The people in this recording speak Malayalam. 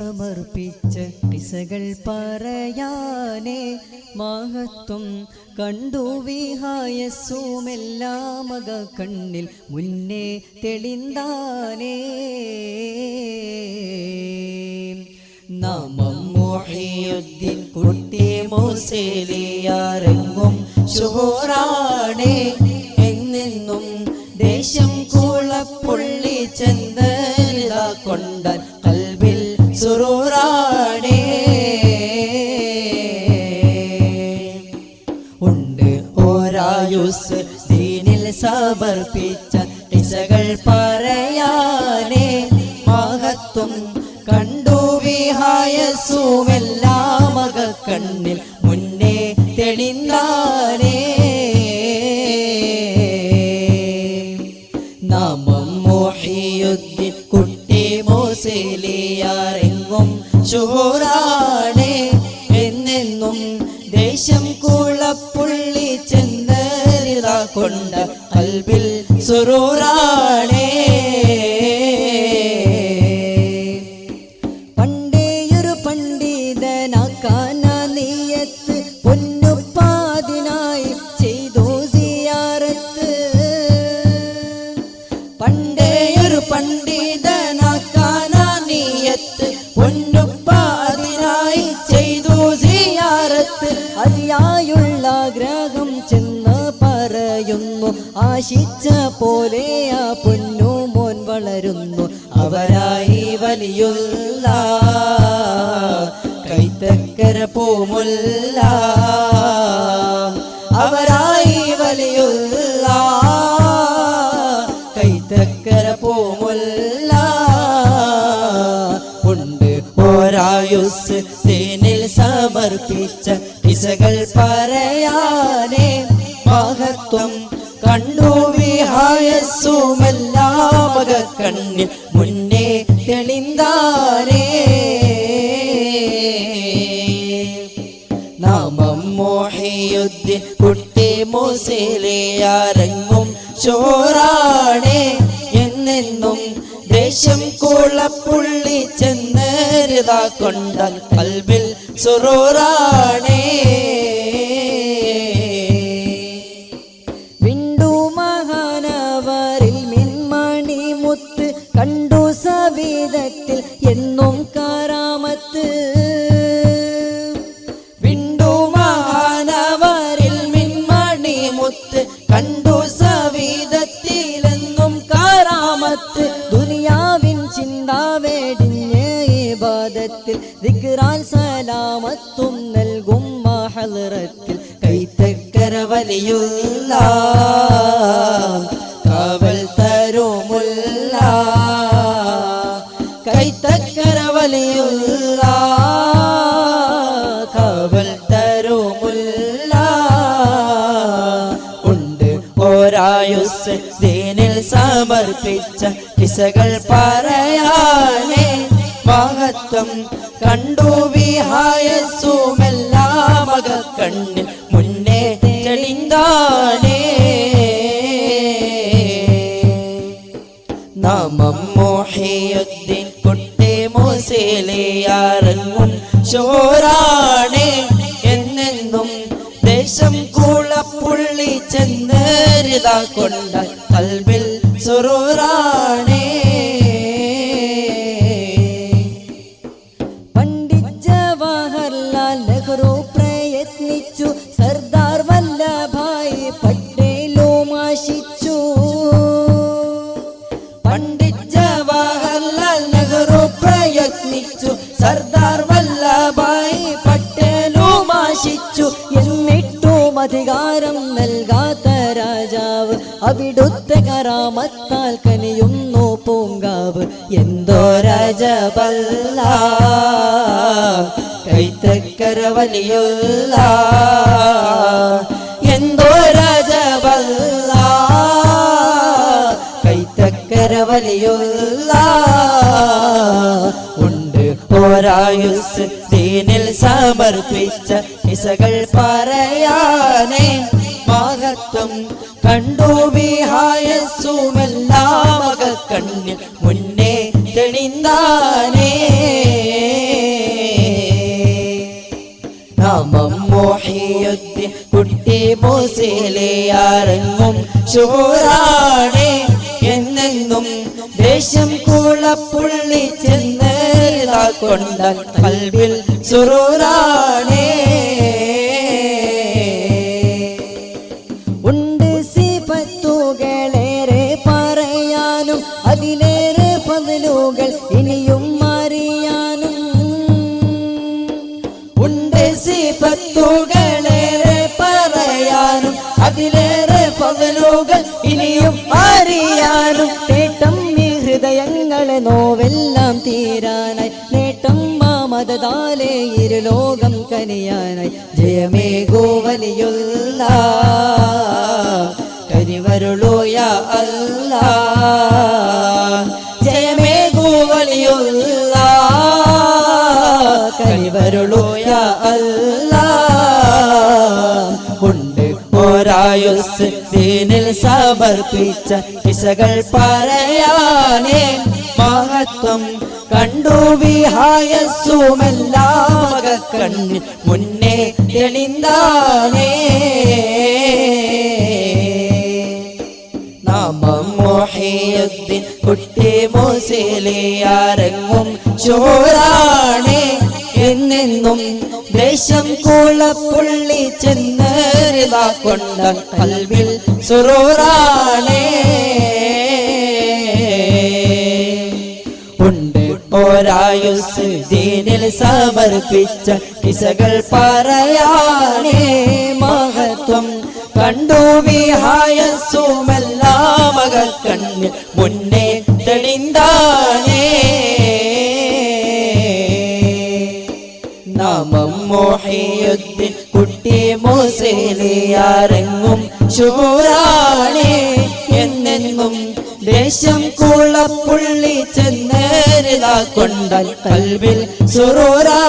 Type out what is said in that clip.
സമർപ്പിച്ച പിസകൾ പറയാനേ മഹത്വം കണ്ടു വിഹായസുമെല്ലാം മക കണ്ണിൽ മുന്നേ തെളിന്താനേ. നാമം മുഹിയുദ്ദീൻ കുട്ടി മോസേലിയാരെങ്ങും ഷുഹൂറാണേ എന്നെന്നും ദേശം കൂളപ്പുള്ളി ചെന്തരിത കൊണ്ടാൽ മഹത്വം കണ്ടു വിഹായസുമെല്ലാ മക കണ്ണിൽ മുന്നേ തെളിന്താനേ. നാമം മോഹിയുദ്ദീൻ കുട്ടി മോസേലിയാരെങ്ങും ഷുഹൂറാണേ എന്നെന്നും ദേശം കൂളപ്പുള്ളി ചെന്തരിത കൊണ്ട കൽബിൽ സുറൂറാണേ. പറയുന്നു. ആശിച്ച പോലെ ആ പൊന്നു മോൻ വളരുന്നു. അവരായി വലിയുള്ള കൈത്തക്കര പോമുല്ല. അവരായി വലിയുള്ള കൈത്തക്കര പോമുല്ല. ഉണ്ട് ഓരായുസ് തേനിൽ സമർപ്പിച്ച ഇസകൾ പറയാനേ മഹത്വം കണ്ടു വിഹായസുമെല്ലാം മക കണ്ണിൽ മുന്നേ തെളിന്താരേ നാമം മോഹിയുദ്ദീൻ കുട്ടി മൂസേലിയാരെങ്ങും ചോറാണേ എന്നെന്നും ദേശം കോളപ്പുള്ളി ചെന്നരുതാ കൊണ്ടാൽ കൽവിൽ സുറൂറാണേ. ഇബാദത്തിൽ ദിക്റാൽ സലാമത്തും നൽകും മഹലറത്തിൽ കൈത്തക്കര വലിയുള്ള കാവൽ തരുമുല്ല കൈത്തക്കര വലിയുള്ള കാവൽ തരുമുല്ല ഉണ്ട് ഓരായുസ് ദീനിൽ സമർപ്പിച്ച കിസകൾ പറയാനേ മഹത്വം കണ്ടു വിഹായസുമെല്ലാം കണ്ണിൽ മുന്നേ തെളിന്താനേ. നാമം മോഹിയുദ്ദീൻ കുട്ടി മൂസേലിയാറങ്ങും ചോറാണേ എന്നെന്നും ദേശം കൂളപ്പുള്ളി ചെന്നേരിതാ കൊണ്ട കൽബിൽ സുറൂറാണേ. അവിടുത്തെ കറാമത്താൽ കനിയുന്നു പൂങ്കാവ്. എന്തോ രാജപല്ല. കൈത്തക്കര വലിയുള്ള എന്തോ രാജപല്ല. കൈത്തക്കര വലിയുള്ള ഉണ്ട് പോരായുസ് ദീനിൽ സമർപ്പിച്ച ഇസകൾ പറയാനേ. മഹത്വം കണ്ടു വിഹായസ്സുമെല്ലാമക മുന്നേ തെളിന്താനേ. നാമം മോഹിയുദ്ധി കുട്ടി മോസിലേയാറങ്ങും ശൂറാണേ എന്നെന്നും ദേശം കൂളപ്പുള്ളി ചെന്നേതാ കൊണ്ട കൽവിൽ സുറൂറാ സിഫത്തുകളേറെ പറയാനും അതിലേറെ പകലുകൾ ഇനിയും അറിയാനും നേട്ടം ഈ ഹൃദയങ്ങളെ നോവെല്ലാം തീരാനായി. നേട്ടം മാമതാലേ ഇരുലോകം കനിയാനായി. ജയമേ ഗോവലിയുള്ള കരിവരുളോയ അല്ല. ജയമേ ഗോവലിയുള്ള കരിവരുളോയ അല്ല. സമർപ്പിച്ച കിസകൾ പറയാനേ മഹത്വം കണ്ടു വിഹായസുമെല്ലാം കണ്ണിൽ മുന്നേ തെളിന്താനേ നാമം മൊഹിയുദ്ദീൻ കുട്ടി മുസിലിയാരെങ്ങും ചോറാണേ എന്നെന്നും ദേശം കൂളപ്പുള്ളി ചെന്നേറിത കൊണ്ട കൽവിൽ സുറൂറാണേ. ഉണ്ട് ഒരായുസ് ദീനിൽ സമർപ്പിച്ച കിസകൾ പറയാനേ മഹത്വം കണ്ടു വിഹായസുമല്ല മകൾ കണ്ണിൽ മുന്നേ തെളിന്താനേ മോഹിയുദ്ദീൻ കുട്ടി മോസേലിയാരെങ്ങും ശൂറാണേ എന്നെന്നും ദേശം കൂളപ്പുള്ളി ചെന്നേരിതാ കൊണ്ടൽ കൽവിൽ സുറൂറാ